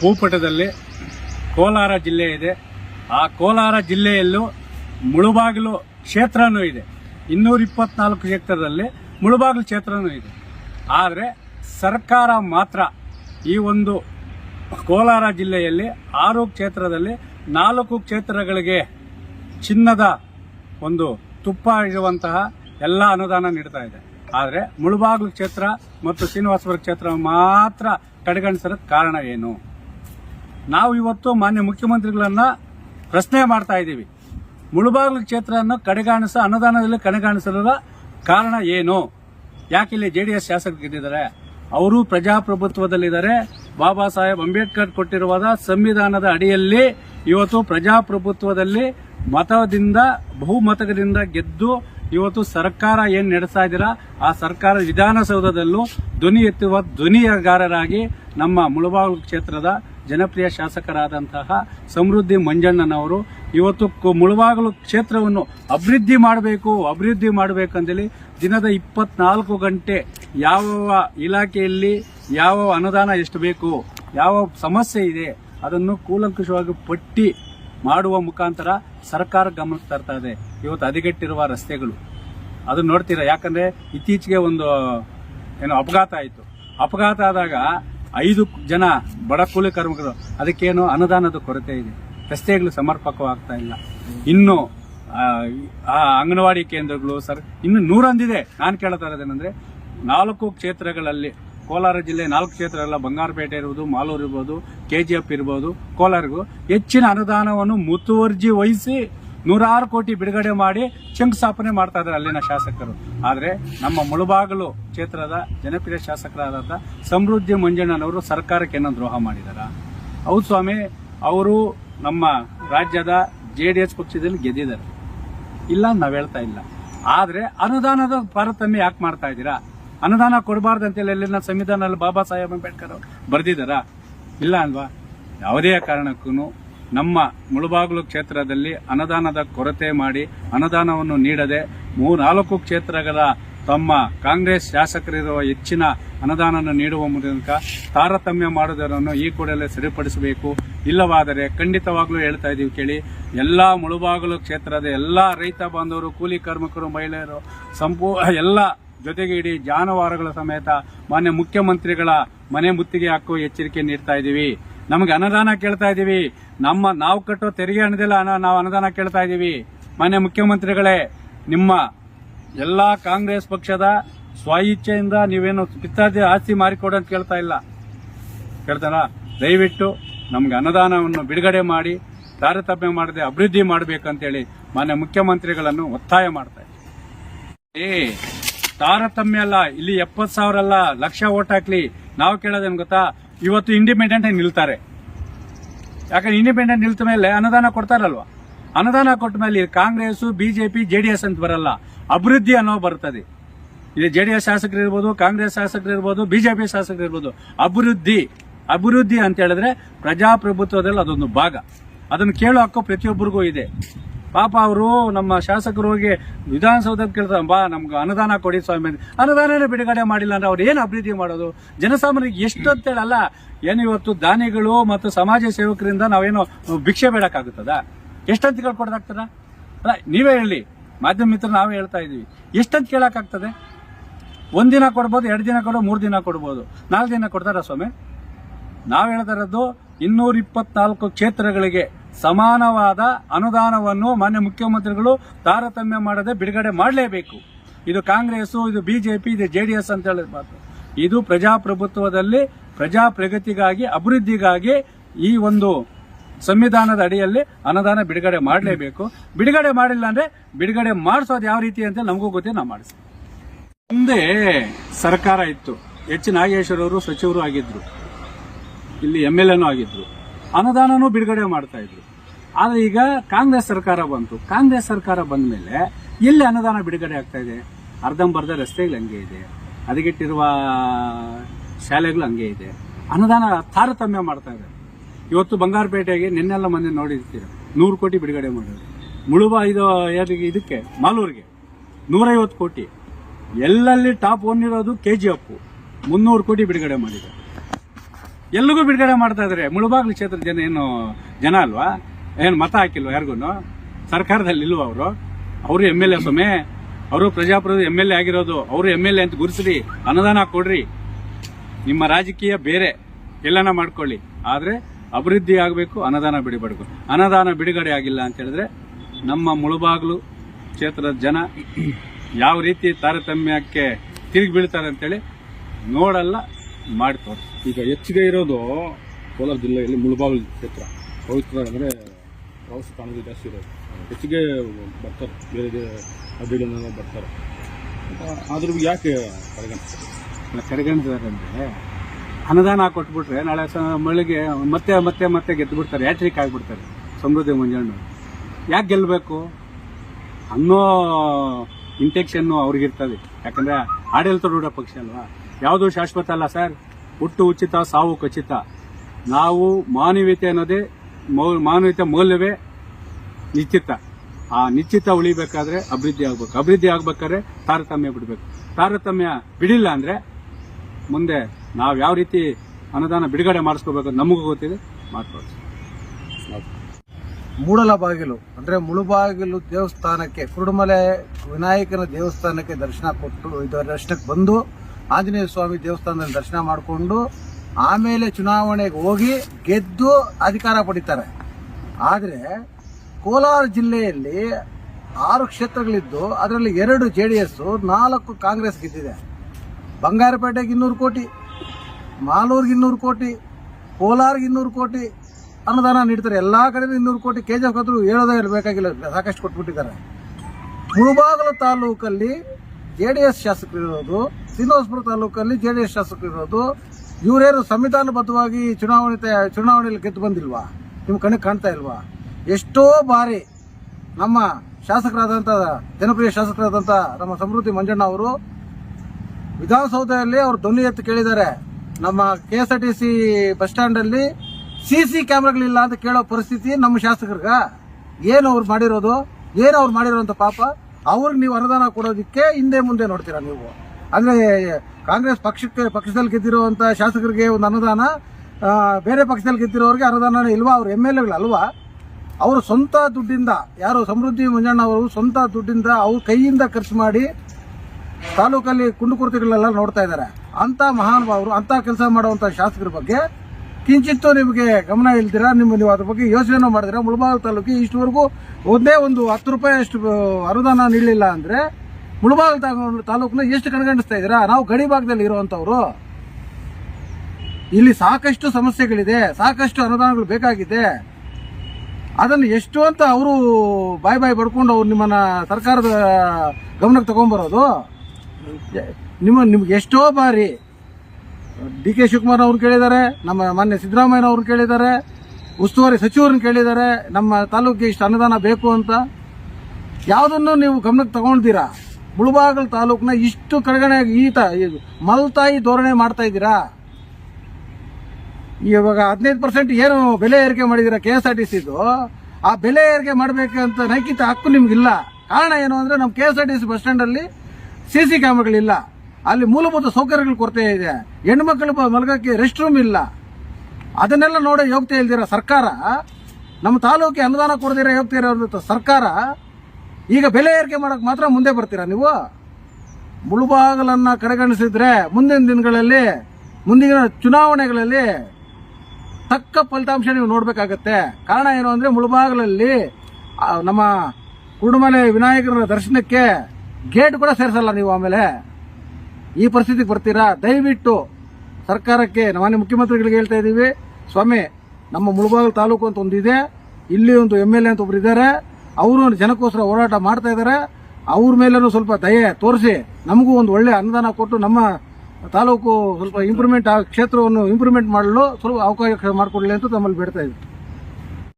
ಭೂಪಟದಲ್ಲಿ ಕೋಲಾರ ಜಿಲ್ಲೆ ಇದೆ. ಆ ಕೋಲಾರ ಜಿಲ್ಲೆಯಲ್ಲೂ ಮುಳುಬಾಗಿಲು ಕ್ಷೇತ್ರನೂ ಇದೆ. ಇನ್ನೂರ ಇಪ್ಪತ್ನಾಲ್ಕು ಕ್ಷೇತ್ರದಲ್ಲಿ ಮುಳುಬಾಗಿಲು ಕ್ಷೇತ್ರನೂ ಇದೆ. ಆದರೆ ಸರ್ಕಾರ ಮಾತ್ರ ಈ ಒಂದು ಕೋಲಾರ ಜಿಲ್ಲೆಯಲ್ಲಿ ಆರು ಕ್ಷೇತ್ರದಲ್ಲಿ ನಾಲ್ಕು ಕ್ಷೇತ್ರಗಳಿಗೆ ಚಿನ್ನದ ಒಂದು ತುಪ್ಪ ಇರುವಂತಹ ಎಲ್ಲ ಅನುದಾನ ನೀಡ್ತಾ ಇದೆ. ಆದರೆ ಮುಳುಬಾಗಿಲು ಕ್ಷೇತ್ರ ಮತ್ತು ಶ್ರೀನಿವಾಸಪುರ ಕ್ಷೇತ್ರ ಮಾತ್ರ ಕಡೆಗಣಿಸೋದಕ್ಕೆ ಕಾರಣ ಏನು? ನಾವು ಇವತ್ತು ಮಾನ್ಯ ಮುಖ್ಯಮಂತ್ರಿಗಳನ್ನ ಪ್ರಶ್ನೆ ಮಾಡ್ತಾ ಇದ್ದೀವಿ. ಮುಳುಬಾಗಿಲು ಕ್ಷೇತ್ರವನ್ನು ಕಡೆಗಾಣಿಸ ಅನುದಾನದಲ್ಲಿ ಕಡೆಗಾಣಿಸದ ಕಾರಣ ಏನು? ಯಾಕೆ ಇಲ್ಲಿ ಜೆ ಡಿ ಎಸ್ ಶಾಸಕರಿದ್ದಾರೆ ಅವರು ಪ್ರಜಾಪ್ರಭುತ್ವದಲ್ಲಿದ್ದಾರೆ. ಬಾಬಾ ಸಾಹೇಬ್ ಅಂಬೇಡ್ಕರ್ ಕೊಟ್ಟಿರುವ ಸಂವಿಧಾನದ ಅಡಿಯಲ್ಲಿ ಇವತ್ತು ಪ್ರಜಾಪ್ರಭುತ್ವದಲ್ಲಿ ಮತದಿಂದ, ಬಹುಮತದಿಂದ ಗೆದ್ದು ಇವತ್ತು ಸರ್ಕಾರ ಏನು ನಡೆಸ್ತಾ ಇದ್ದೀರಾ? ಆ ಸರ್ಕಾರ ವಿಧಾನಸೌಧದಲ್ಲೂ ಧ್ವನಿ ಎತ್ತುವ ಧ್ವನಿಗಾರರಾಗಿ ನಮ್ಮ ಮುಳುಬಾಗಲು ಕ್ಷೇತ್ರದ ಜನಪ್ರಿಯ ಶಾಸಕರಾದಂತಹ ಸಮೃದ್ಧಿ ಮಂಜಣ್ಣನವರು ಇವತ್ತು ಮುಳುವಾಗಲು ಕ್ಷೇತ್ರವನ್ನು ಅಭಿವೃದ್ಧಿ ಮಾಡಬೇಕು, ಅಭಿವೃದ್ಧಿ ಮಾಡಬೇಕಂದೇಳಿ ದಿನದ ಇಪ್ಪತ್ನಾಲ್ಕು ಗಂಟೆ ಯಾವ ಇಲಾಖೆಯಲ್ಲಿ ಯಾವ ಅನುದಾನ ಎಷ್ಟು ಬೇಕು, ಯಾವ ಸಮಸ್ಯೆ ಇದೆ, ಅದನ್ನು ಕೂಲಂಕುಷವಾಗಿ ಪಟ್ಟಿ ಮಾಡುವ ಮುಖಾಂತರ ಸರ್ಕಾರ ಗಮನಕ್ಕೆ ತರ್ತಾ ಇದೆ. ಇವತ್ತು ಹದಗೆಟ್ಟಿರುವ ರಸ್ತೆಗಳು. ಅದು ನೋಡ್ತೀರಾ, ಯಾಕಂದ್ರೆ ಇತ್ತೀಚೆಗೆ ಒಂದು, ಏನು ಅಪಘಾತ ಆಯಿತು. ಅಪಘಾತ ಆದಾಗ ಐದು ಜನ ಬಡ ಕೂಲಿ ಕಾರ್ಮಿಕರು ಅದಕ್ಕೇನು ಅನುದಾನದ ಕೊರತೆ ಇದೆ. ರಸ್ತೆಗಳು ಸಮರ್ಪಕವಾಗ್ತಾ ಇಲ್ಲ. ಇನ್ನು ಆ, ಅಂಗನವಾಡಿ ಕೇಂದ್ರಗಳು ಸರ್ ಇನ್ನು ನೂರೊಂದಿದೆ. ನಾನು ಕೇಳ್ತಾ ಇರೋದೇನೆಂದ್ರೆ ನಾಲ್ಕು ಕ್ಷೇತ್ರಗಳಲ್ಲಿ ಕೋಲಾರ ಜಿಲ್ಲೆ ನಾಲ್ಕು ಕ್ಷೇತ್ರಗಳ ಬಂಗಾರಪೇಟೆ ಇರ್ಬೋದು ಮಾಲೂರು ಇರ್ಬೋದು ಕೆಜಿಎಫ್ ಇರ್ಬೋದು ಕೋಲಾರಿಗೂ ಹೆಚ್ಚಿನ ಅನುದಾನವನ್ನು ಮುತುವರ್ಜಿ ವಹಿಸಿ ನೂರಾರು ಕೋಟಿ ಬಿಡುಗಡೆ ಮಾಡಿ ಶಂಕುಸ್ಥಾಪನೆ ಮಾಡ್ತಾ ಇದ್ದಾರೆ ಅಲ್ಲಿನ ಶಾಸಕರು. ಆದರೆ ನಮ್ಮ ಮುಳುಬಾಗಲು ಕ್ಷೇತ್ರದ ಜನಪ್ರಿಯ ಶಾಸಕರಾದಂಥ ಸಮೃದ್ಧಿ ಮಂಜಣ್ಣನವರು ಸರ್ಕಾರಕ್ಕೆ ಏನೋ ದ್ರೋಹ ಮಾಡಿದಾರ. ಹೌದು ಸ್ವಾಮಿ, ಅವರು ನಮ್ಮ ರಾಜ್ಯದ ಜೆ ಡಿ ಎಸ್ ಪಕ್ಷದಲ್ಲಿ ಗೆದ್ದಿದ್ದಾರೆ. ಇಲ್ಲ ನಾವು ಹೇಳ್ತಾ ಇಲ್ಲ. ಆದರೆ ಅನುದಾನದ ತಾರತಮ್ಯ ಯಾಕೆ ಮಾಡ್ತಾ ಇದ್ದೀರಾ? ಅನುದಾನ ಕೊಡಬಾರ್ದು ಅಂತೇಳಿ ಎಲ್ಲಿನ ಸಂವಿಧಾನದಲ್ಲಿ ಬಾಬಾ ಸಾಹೇಬ್ ಅಂಬೇಡ್ಕರ್ ಬರೆದಿದ್ದಾರಾ? ಇಲ್ಲ ಅಲ್ವಾ? ಯಾವುದೇ ಕಾರಣಕ್ಕೂ ನಮ್ಮ ಮುಳುಬಾಗಿಲು ಕ್ಷೇತ್ರದಲ್ಲಿ ಅನುದಾನದ ಕೊರತೆ ಮಾಡಿ ಅನುದಾನವನ್ನು ನೀಡದೆ ಮೂರು ನಾಲ್ಕು ಕ್ಷೇತ್ರಗಳ ತಮ್ಮ ಕಾಂಗ್ರೆಸ್ ಶಾಸಕರಿರುವ ಹೆಚ್ಚಿನ ಅನುದಾನವನ್ನು ನೀಡುವ ಮೂಲಕ ತಾರತಮ್ಯ ಮಾಡುವುದನ್ನು ಈ ಕೂಡಲೇ ಸರಿಪಡಿಸಬೇಕು. ಇಲ್ಲವಾದರೆ ಖಂಡಿತವಾಗ್ಲೂ ಹೇಳ್ತಾ ಇದೀವಿ ಕೇಳಿ, ಎಲ್ಲ ಮುಳುಬಾಗಿಲು ಕ್ಷೇತ್ರದ ಎಲ್ಲ ರೈತ ಬಾಂಧವರು, ಕೂಲಿ ಕಾರ್ಮಿಕರು, ಮಹಿಳೆಯರು, ಸಂಪೂ, ಎಲ್ಲ ಜೊತೆಗೆ ಇಡೀ ಜಾನುವಾರುಗಳ ಸಮೇತ ಮಾನ್ಯ ಮುಖ್ಯಮಂತ್ರಿಗಳ ಮನೆ ಮುತ್ತಿಗೆ ಹಾಕುವ ಎಚ್ಚರಿಕೆ ನೀಡ್ತಾ ಇದ್ದೀವಿ ನಮಗೆ ಅನುದಾನ ಕೇಳ್ತಾ ಇದ್ದೀವಿ. ನಮ್ಮ ನಾವು ಕಟ್ಟೋ ತೆರಿಗೆ ಹಣದಲ್ಲ ಹಣ- ನಾವು ಅನುದಾನ ಕೇಳ್ತಾ ಇದ್ದೀವಿ. ಮಾನ್ಯ ಮುಖ್ಯಮಂತ್ರಿಗಳೇ, ನಿಮ್ಮ ಎಲ್ಲಾ ಕಾಂಗ್ರೆಸ್ ಪಕ್ಷದ ಸ್ವಇಚ್ಛೆಯಿಂದ ನೀವೇನು ಪಿತ್ತಾದಿ ಆಸ್ತಿ ಮಾರಿಕೊಡು ಅಂತ ಕೇಳ್ತಾ ಇಲ್ಲ. ಕೇಳ್ತಾರ? ದಯವಿಟ್ಟು ನಮ್ಗೆ ಅನುದಾನವನ್ನು ಬಿಡುಗಡೆ ಮಾಡಿ, ತಾರತಮ್ಯ ಮಾಡದೆ ಅಭಿವೃದ್ಧಿ ಮಾಡಬೇಕಂತೇಳಿ ಮಾನ್ಯ ಮುಖ್ಯಮಂತ್ರಿಗಳನ್ನು ಒತ್ತಾಯ ಮಾಡ್ತಾ. ಏ, ತಾರತಮ್ಯ ಅಲ್ಲ, ಇಲ್ಲಿ ಎಪ್ಪತ್ತು ಸಾವಿರ ಅಲ್ಲ, ಲಕ್ಷ ಓಟ್ ಹಾಕ್ಲಿ. ನಾವು ಕೇಳೋದೇನು ಗೊತ್ತಾ? ಇವತ್ತು ಇಂಡಿಪೆಂಡೆಂಟ್ ಆಗಿ ನಿಲ್ತಾರೆ. ಯಾಕಂದ್ರೆ ಇಂಡಿಪೆಂಡೆಂಟ್ ನಿಲ್ತ ಮೇಲೆ ಅನುದಾನ ಕೊಡ್ತಾರಲ್ವಾ? ಅನುದಾನ ಕೊಟ್ಟ ಮೇಲೆ ಕಾಂಗ್ರೆಸ್ ಬಿಜೆಪಿ ಜೆಡಿಎಸ್ ಅಂತ ಬರಲ್ಲ. ಅಭಿವೃದ್ಧಿ ಅನ್ನೋ ಬರ್ತದೆ. ಇಲ್ಲಿ ಜೆಡಿಎಸ್ ಶಾಸಕರು ಇರ್ಬೋದು, ಕಾಂಗ್ರೆಸ್ ಶಾಸಕರು ಇರ್ಬೋದು ಬಿಜೆಪಿ ಶಾಸಕರು ಇರ್ಬೋದು. ಅಭಿವೃದ್ಧಿ ಅಭಿವೃದ್ಧಿ ಅಂತ ಹೇಳಿದ್ರೆ ಪ್ರಜಾಪ್ರಭುತ್ವದಲ್ಲಿ ಅದೊಂದು ಭಾಗ. ಅದನ್ನು ಕೇಳೋ ಹಕ್ಕು ಪ್ರತಿಯೊಬ್ಬರಿಗೂ ಇದೆ. ಪಾಪ ಅವರು ನಮ್ಮ ಶಾಸಕರು ಹೋಗಿ ವಿಧಾನಸೌಧಕ್ಕೆ ಕೇಳ್ತಾರೆ, ಬಾ, ನಮ್ಗೆ ಅನುದಾನ ಕೊಡಿ ಸ್ವಾಮಿ. ಅನುದಾನನೇ ಬಿಡುಗಡೆ ಮಾಡಿಲ್ಲ ಅಂದ್ರೆ ಅವ್ರು ಏನು ಅಭಿವೃದ್ಧಿ ಮಾಡೋದು? ಜನಸಾಮಾನ್ಯರಿಗೆ ಎಷ್ಟು ಅಂತೇಳಲ್ಲ ಏನು ಇವತ್ತು ದಾನಿಗಳು ಮತ್ತು ಸಮಾಜ ಸೇವಕರಿಂದ ನಾವೇನು ಭಿಕ್ಷೆ ಬೇಡಕ್ಕಾಗುತ್ತದ? ಎಷ್ಟಂತ ಕೊಡೋದಾಗ್ತದ ಅಲ್ಲ, ನೀವೇ ಹೇಳಿ. ಮಾಧ್ಯಮ ಮಿತ್ರ ನಾವೇ ಹೇಳ್ತಾ ಇದೀವಿ ಎಷ್ಟಂತ ಕೇಳೋಕ್ಕಾಗ್ತದೆ? ಒಂದಿನ ಕೊಡ್ಬೋದು, ಎರಡು ದಿನ ಕೊಡೋ ಮೂರು ದಿನ ಕೊಡ್ಬೋದು. ನಾಲ್ಕು ದಿನ ಕೊಡ್ತಾರ ಸ್ವಾಮಿ? ನಾವು ಹೇಳ್ತಾ ಇರೋದು ಇನ್ನೂರ ಇಪ್ಪತ್ನಾಲ್ಕು ಕ್ಷೇತ್ರಗಳಿಗೆ ಸಮಾನವಾದ ಅನುದಾನವನ್ನು ಮಾನ್ಯ ಮುಖ್ಯಮಂತ್ರಿಗಳು ತಾರತಮ್ಯ ಮಾಡದೆ ಬಿಡುಗಡೆ ಮಾಡಲೇಬೇಕು. ಇದು ಕಾಂಗ್ರೆಸ್ ಇದು ಬಿಜೆಪಿ, ಇದು ಜೆಡಿಎಸ್ ಅಂತ ಹೇಳಬಾರ್ದು ಇದು ಪ್ರಜಾಪ್ರಭುತ್ವದಲ್ಲಿ ಪ್ರಜಾ ಪ್ರಗತಿಗಾಗಿ, ಅಭಿವೃದ್ಧಿಗಾಗಿ ಈ ಒಂದು ಸಂವಿಧಾನದ ಅಡಿಯಲ್ಲಿ ಅನುದಾನ ಬಿಡುಗಡೆ ಮಾಡಲೇಬೇಕು. ಬಿಡುಗಡೆ ಮಾಡಿಲ್ಲ ಅಂದ್ರೆ ಬಿಡುಗಡೆ ಮಾಡಿಸೋದು ಯಾವ ರೀತಿ ಅಂತ ನಮಗೂ ಗೊತ್ತೇ ನಾವು ಮಾಡಿಸ ಮುಂದೆ ಸರ್ಕಾರ ಇತ್ತು. ಎಚ್. ನಾಗೇಶ್ವರವರು ಸಚಿವರು ಆಗಿದ್ರು. ಇಲ್ಲಿ ಎಂ ಎಲ್ ಎನೂ ಆಗಿದ್ರು. ಅನುದಾನನೂ ಬಿಡುಗಡೆ ಮಾಡ್ತಾ ಇದ್ರು. ಆದ್ರೆ ಈಗ ಕಾಂಗ್ರೆಸ್ ಸರ್ಕಾರ ಬಂತು. ಕಾಂಗ್ರೆಸ್ ಸರ್ಕಾರ ಬಂದ ಮೇಲೆ ಎಲ್ಲಿ ಅನುದಾನ ಬಿಡುಗಡೆ ಆಗ್ತಾ ಇದೆ? ಅರ್ಧಂಬರ್ಧ ರಸ್ತೆಗಳು ಹಂಗೆ ಇದೆ. ಹದಗೆಟ್ಟಿರುವ ಶಾಲೆಗಳು ಹಂಗೆ ಇದೆ. ಅನುದಾನ ತಾರತಮ್ಯ ಮಾಡ್ತಾ ಇದೆ ಇವತ್ತು ಬಂಗಾರಪೇಟೆಗೆ ನಿನ್ನೆಲ್ಲ ಮೊನ್ನೆ ನೋಡಿರ್ತೀರ. ನೂರು ಕೋಟಿ ಬಿಡುಗಡೆ ಮಾಡಿದ್ರು. ಮುಳುಬ ಇದು ಇದಕ್ಕೆ? ಮಾಲೂರಿಗೆ. ನೂರೈವತ್ತು ಕೋಟಿ. ಎಲ್ಲಲ್ಲಿ ಟಾಪ್ ಒನ್ ಇರೋದು ಕೆ ಜಿ ಎಫ್ ಮುನ್ನೂರು ಕೋಟಿ ಬಿಡುಗಡೆ ಮಾಡಿದೆ ಎಲ್ಲಿಗೂ ಬಿಡುಗಡೆ ಮಾಡ್ತಾ ಇದ್ರೆ ಮುಳುಬಾಗ್ಲು ಕ್ಷೇತ್ರದ ಜನ ಏನು ಜನ ಅಲ್ವಾ? ಏನು ಮತ ಹಾಕಿಲ್ವ ಯಾರಿಗೂ ಸರ್ಕಾರದಲ್ಲಿ ಇಲ್ವ ಅವರು? ಅವರು ಎಂ ಎಲ್ ಎ ಸ್ವಾಮಿ, ಅವರು ಪ್ರಜಾಪ್ರಭುತ್ವ ಎಂ ಎಲ್ ಎ ಆಗಿರೋದು, ಅವರು ಎಂ ಎಲ್ ಎ ಅಂತ ಗುರುಸ್ರಿ ಅನುದಾನ ಕೊಡ್ರಿ. ನಿಮ್ಮ ರಾಜಕೀಯ ಬೇರೆ, ಎಲ್ಲನ ಮಾಡ್ಕೊಳ್ಳಿ. ಆದ್ರೆ ಅಭಿವೃದ್ಧಿ ಆಗಬೇಕು, ಅನುದಾನ ಬಿಡಬಾರ್ದು. ಅನುದಾನ ಬಿಡುಗಡೆ ಆಗಿಲ್ಲ ಅಂತ ಹೇಳಿದ್ರೆ ನಮ್ಮ ಮುಳುಬಾಗ್ಲು ಕ್ಷೇತ್ರದ ಜನ ಯಾವ ರೀತಿ ತಾರತಮ್ಯಕ್ಕೆ ತಿರುಗಿ ಬೀಳ್ತಾರೆ ಅಂತೇಳಿ ನೋಡಲ್ಲ ಮಾಡಿ ತೋರಿಸಿ. ಈಗ ಹೆಚ್ಚಿಗೆ ಇರೋದು ಕೋಲಾರ ಜಿಲ್ಲೆಯಲ್ಲಿ ಮುಳಬಾಗಿಲು ಕ್ಷೇತ್ರ. ಪವಿತ್ರ ಅಂದರೆ ಪ್ರವಾಸ ತಾಣಗಳು ಜಾಸ್ತಿ ಇರೋದು. ಹೆಚ್ಚಿಗೆ ಬರ್ತಾರೆ. ಬೇರೆ ಬೇರೆ ಹಳ್ಳಿಗಳಿಂದ ಬರ್ತಾರೆ. ಆದ್ರೂ ಯಾಕೆ ಕಡೆಗಣ ಕಡೆಗಣಿಸಿದ್ದಾರೆ ಅಂದರೆ ಅನುದಾನ ಕೊಟ್ಬಿಟ್ರೆ ನಾಳೆ ಸ ಮಳಿಗೆ ಮತ್ತೆ ಮತ್ತೆ ಮತ್ತೆ ಗೆದ್ದು ಬಿಡ್ತಾರೆ ಆಗಿಬಿಡ್ತಾರೆ? ಸಮೃದ್ಧಿ ಮಂಜಣ್ಣ. ಯಾಕೆ ಗೆಲ್ಲಬೇಕು ಅನ್ನೋ ಇಂಟೆಕ್ಷನ್ನು ಅವ್ರಿಗಿರ್ತದೆ. ಯಾಕಂದರೆ ಆಡಳಿತ ರೂಢ ಪಕ್ಷ ಅಲ್ವಾ? ಯಾವುದು ಶಾಶ್ವತ ಅಲ್ಲ ಸರ್? ಹುಟ್ಟು ಉಚಿತ, ಸಾವು ಖಚಿತ. ನಾವು ಮಾನವೀಯತೆ ಅನ್ನೋದೇ ಮಾನವೀಯತೆ ಮೌಲ್ಯವೇ ನಿಶ್ಚಿತ. ಆ ನಿಶ್ಚಿತ ಉಳಿಬೇಕಾದ್ರೆ ಅಭಿವೃದ್ಧಿ ಆಗ್ಬೇಕು. ಅಭಿವೃದ್ಧಿ ಆಗ್ಬೇಕಾದ್ರೆ ತಾರತಮ್ಯ ಬಿಡಬೇಕು. ತಾರತಮ್ಯ ಬಿಡಿಲ್ಲ ಅಂದ್ರೆ ಮುಂದೆ ನಾವು ಯಾವ ರೀತಿ ಅನುದಾನ ಬಿಡುಗಡೆ ಮಾಡಿಸ್ಕೋಬೇಕು ನಮಗೂ ಗೊತ್ತಿದೆ. ಮಾಡ್ಕೊಳ್ತೀವಿ ಮೂಡಲ ಬಾಗಿಲು, ಅಂದ್ರೆ ಮುಳುಬಾಗಿಲು ದೇವಸ್ಥಾನಕ್ಕೆ ಕುರುಡುಮಲೆ ವಿನಾಯಕನ ದೇವಸ್ಥಾನಕ್ಕೆ ದರ್ಶನ ಕೊಟ್ಟು ಇದು ಬಂದು ಆಂಜನೇಯ ಸ್ವಾಮಿ ದೇವಸ್ಥಾನದಲ್ಲಿ ದರ್ಶನ ಮಾಡಿಕೊಂಡು ಆಮೇಲೆ ಚುನಾವಣೆಗೆ ಹೋಗಿ ಗೆದ್ದು ಅಧಿಕಾರ ಪಡಿತಾರೆ. ಆದರೆ ಕೋಲಾರ ಜಿಲ್ಲೆಯಲ್ಲಿ ಆರು ಕ್ಷೇತ್ರಗಳಿದ್ದು ಅದರಲ್ಲಿ ಎರಡು ಜೆ ಡಿ ಎಸ್ ನಾಲ್ಕು ಕಾಂಗ್ರೆಸ್ ಗೆದ್ದಿದೆ. ಬಂಗಾರಪೇಟೆಗೆ ಇನ್ನೂರು ಕೋಟಿ, ಮಾಲೂರ್ಗೆ ಇನ್ನೂರು ಕೋಟಿ, ಕೋಲಾರ್ಗೆ ಇನ್ನೂರು ಕೋಟಿ ಅನುದಾನ ನೀಡ್ತಾರೆ. ಎಲ್ಲ ಕಡೆ ಇನ್ನೂರು ಕೋಟಿ. ಕೆ ಜಿ ಎಫ್ ಹೇಳೋದೇ ಬೇಕಾಗಿಲ್ಲ, ಸಾಕಷ್ಟು ಕೊಟ್ಬಿಟ್ಟಿದ್ದಾರೆ. ಮುಳುಬಾಗಲು ತಾಲೂಕಲ್ಲಿ ಜೆ ಡಿ ಎಸ್ ಶಾಸಕರು ಇರೋದು ಶ್ರೀನಿವಾಸಪುರ ತಾಲೂಕಲ್ಲಿ ಜೆ ಡಿ ಎಸ್ ಶಾಸಕರು ಇರೋದು. ಇವರೇನು ಸಂವಿಧಾನಬದ್ಧವಾಗಿ ಚುನಾವಣೆ ಚುನಾವಣೆಯಲ್ಲಿ ಗೆದ್ದು ಬಂದಿಲ್ವಾ? ನಿಮ್ಮ ಕಣ್ಣಿಗೆ ಕಾಣ್ತಾ ಇಲ್ವಾ? ಎಷ್ಟೋ ಬಾರಿ ನಮ್ಮ ಶಾಸಕರಾದಂಥ ಜನಪ್ರಿಯ ಶಾಸಕರಾದಂಥ ನಮ್ಮ ಸಮೃದ್ಧಿ ಮಂಜಣ್ಣ ಅವರು ವಿಧಾನಸೌಧದಲ್ಲಿ ಅವರು ಧ್ವನಿ ಎತ್ತು ಕೇಳಿದ್ದಾರೆ. ನಮ್ಮ K S R T C bus ಸ್ಟ್ಯಾಂಡಲ್ಲಿ C C ಕ್ಯಾಮ್ರಾಗಳಿಲ್ಲ ಅಂತ ಕೇಳೋ ಪರಿಸ್ಥಿತಿ ನಮ್ಮ ಶಾಸಕರ್ಗ. ಏನು ಅವ್ರು ಮಾಡಿರೋದು? ಏನು ಅವ್ರು ಮಾಡಿರೋಂಥ ಪಾಪ? ಅವ್ರಿಗೆ ನೀವು ಅನುದಾನ ಕೊಡೋದಕ್ಕೆ ಹಿಂದೆ ಮುಂದೆ ನೋಡ್ತೀರಾ ನೀವು? ಅಂದ್ರೆ ಕಾಂಗ್ರೆಸ್ ಪಕ್ಷಕ್ಕೆ, ಪಕ್ಷದಲ್ಲಿ ಗೆದ್ದಿರುವಂಥ ಶಾಸಕರಿಗೆ ಒಂದು ಅನುದಾನ ಬೇರೆ ಪಕ್ಷದಲ್ಲಿ ಗೆದ್ದಿರೋರಿಗೆ ಅನುದಾನ ಇಲ್ವಾ? ಅವ್ರ ಎಂ ಎಲ್ ಎಗಳಲ್ವಾ ಅವರು ಸ್ವಂತ ದುಡ್ಡಿಂದ, ಯಾರು ಸಮೃದ್ಧಿ ಮಂಜಣ್ಣ ಅವರು ಸ್ವಂತ ದುಡ್ಡಿಂದ ಅವ್ರ ಕೈಯಿಂದ ಖರ್ಚು ಮಾಡಿ ತಾಲೂಕಲ್ಲಿ ಕುರ್ತಿಗಳೆಲ್ಲ ನೋಡ್ತಾ ಇದ್ದಾರೆ. ಅಂತ ಮಹಾನುಭಾವರು ಅಂತ ಕೆಲಸ ಮಾಡುವಂತ ಶಾಸಕರ ಬಗ್ಗೆ ಕಿಂಚಿತ್ತು ನಿಮಗೆ ಗಮನ ಇಲ್ದಿರಾ? ನಿಮ್ಮ ನೀವು ಅದ್ರ ಬಗ್ಗೆ ಯೋಚನೆ ಮಾಡಿದ್ರೆ? ಮುಳಬಾಗಿಲು ತಾಲೂಕಿಗೆ ಇಷ್ಟವರೆಗೂ ಒಂದೇ ಒಂದು ಹತ್ತು ರೂಪಾಯಿ ಅಷ್ಟು ಅನುದಾನ ನೀಡಲಿಲ್ಲ ಅಂದ್ರೆ ಮುಳಬಾಗಿಲು ತಾಲೂಕ್ನ ಎಷ್ಟು ಕಣ್ಗಣಿಸ್ತಾ ಇದ್ದೀರಾ? ನಾವು ಗಡಿ ಭಾಗದಲ್ಲಿ ಇರುವಂತವ್ರು ಇಲ್ಲಿ ಸಾಕಷ್ಟು ಸಮಸ್ಯೆಗಳಿದೆ. ಸಾಕಷ್ಟು ಅನುದಾನಗಳು ಬೇಕಾಗಿದೆ. ಅದನ್ನು ಎಷ್ಟು ಅಂತ ಅವರು ಬಾಯ್ ಬಾಯ್ ಪಡ್ಕೊಂಡು ಅವ್ರು ನಿಮ್ಮನ್ನ ಸರ್ಕಾರದ ಗಮನಕ್ಕೆ ತಗೊಂಡ್ಬರೋದು. ನಿಮ್ಮ ನಿಮ್ಗೆ ಎಷ್ಟೋ ಬಾರಿ ಡಿ ಕೆ ಶಿವಕುಮಾರ್ ಅವ್ರನ್ನ ಕೇಳಿದ್ದಾರೆ, ನಮ್ಮ ಮಾನ್ಯ ಸಿದ್ದರಾಮಯ್ಯ ಅವ್ರನ್ನ ಕೇಳಿದ್ದಾರೆ, ಉಸ್ತುವಾರಿ ಸಚಿವರನ್ನ ಕೇಳಿದ್ದಾರೆ, ನಮ್ಮ ತಾಲೂಕಿಗೆ ಇಷ್ಟು ಅನುದಾನ ಬೇಕು ಅಂತ. ಯಾವುದನ್ನು ನೀವು ಗಮನಕ್ಕೆ ತಗೊಂಡಿದ್ದೀರಾ? ಮುಳುಬಾಗಲ್ ತಾಲೂಕನ್ನ ಇಷ್ಟು ಕಡೆಗಣೆ ಈತ ಮಲ್ತಾಯಿ ಧೋರಣೆ ಮಾಡ್ತಾ ಇದ್ದೀರಾ? ಇವಾಗ ಹದಿನೈದು ಪರ್ಸೆಂಟ್ ಏನು ಬೆಲೆ ಏರಿಕೆ ಮಾಡಿದ್ದೀರಾ ಕೆ ಎಸ್ ಆರ್ ಟಿ ಸಿದು ಆ ಬೆಲೆ ಏರಿಕೆ ಮಾಡಬೇಕಂತ ನೈಕಿತ ಹಕ್ಕು ನಿಮ್ಗಿಲ್ಲ. ಕಾರಣ ಏನು ಅಂದ್ರೆ ನಮ್ಮ K S R T C bus stand ಅಲ್ಲಿ ಸಿ ಸಿ ಕ್ಯಾಮ್ರಾಗಳಿಲ್ಲ. ಅಲ್ಲಿ ಮೂಲಭೂತ ಸೌಕರ್ಯಗಳ ಕೊರತೆ ಇದೆ. ಹೆಣ್ಮಕ್ಳು ಮಲಗಕ್ಕೆ ರೆಸ್ಟ್ ರೂಮ್ ಇಲ್ಲ. ಅದನ್ನೆಲ್ಲ ನೋಡೋ ಯೋಗ್ಯತೆ ಇಲ್ದಿರ ಸರ್ಕಾರ. ನಮ್ಮ ತಾಲೂಕಿಗೆ ಅನುದಾನ ಕೊಡದಿರೋ ಯೋಗ್ಯತೆ ಇರೋ ಸರ್ಕಾರ ಈಗ ಬೆಲೆ ಏರಿಕೆ ಮಾಡಕ್ ಮಾತ್ರ ಮುಂದೆ ಬರ್ತೀರಾ ನೀವು? ಮುಳುಬಾಗಲನ್ನ ಕಡೆಗಣಿಸಿದ್ರೆ ಮುಂದಿನ ದಿನಗಳಲ್ಲಿ, ಮುಂದಿನ ಚುನಾವಣೆಗಳಲ್ಲಿ ತಕ್ಕ ಫಲಿತಾಂಶ ನೀವು ನೋಡಬೇಕಾಗತ್ತೆ. ಕಾರಣ ಏನು ಅಂದ್ರೆ ಮುಳುಬಾಗಲಲ್ಲಿ ನಮ್ಮ ಕುರುಡುಮಲೆ ವಿನಾಯಕರ ದರ್ಶನಕ್ಕೆ ಗೇಟ್ ಕೂಡ ಸೇರಿಸಲ್ಲ ನೀವು ಆಮೇಲೆ. ಈ ಪರಿಸ್ಥಿತಿಗೆ ಬರ್ತೀರಾ? ದಯವಿಟ್ಟು ಸರ್ಕಾರಕ್ಕೆ, ಮಾನ್ಯ ಮುಖ್ಯಮಂತ್ರಿಗಳಿಗೆ ಹೇಳ್ತಾ ಇದ್ದೀವಿ. ಸ್ವಾಮಿ, ನಮ್ಮ ಮುಳುಬಾಗಲ್ ತಾಲೂಕು ಅಂತ ಒಂದಿದೆ. ಇಲ್ಲಿ ಒಂದು ಎಂ ಎಲ್ ಎ ಅಂತ ಒಬ್ರು ಇದ್ದಾರೆ ಅವರು ಜನಕ್ಕೋಸ್ಕರ ಹೋರಾಟ ಮಾಡ್ತಾ ಇದ್ದಾರೆ. ಅವ್ರ ಮೇಲೂ ಸ್ವಲ್ಪ ದಯೆ ತೋರಿಸಿ ನಮಗೂ ಒಂದು ಒಳ್ಳೆ ಅನುದಾನ ಕೊಟ್ಟು ನಮ್ಮ ತಾಲೂಕು ಸ್ವಲ್ಪ ಇಂಪ್ರೂವ್ಮೆಂಟ್ ಆ ಕ್ಷೇತ್ರವನ್ನು ಇಂಪ್ರೂವ್ಮೆಂಟ್ ಮಾಡಲು ಸ್ವಲ್ಪ ಅವಕಾಶ ಮಾಡಿಕೊಡ್ಲಿ ಅಂತ ತಮ್ಮಲ್ಲಿ ಬೇಡ್ತಾ ಇದ್ದೀವಿ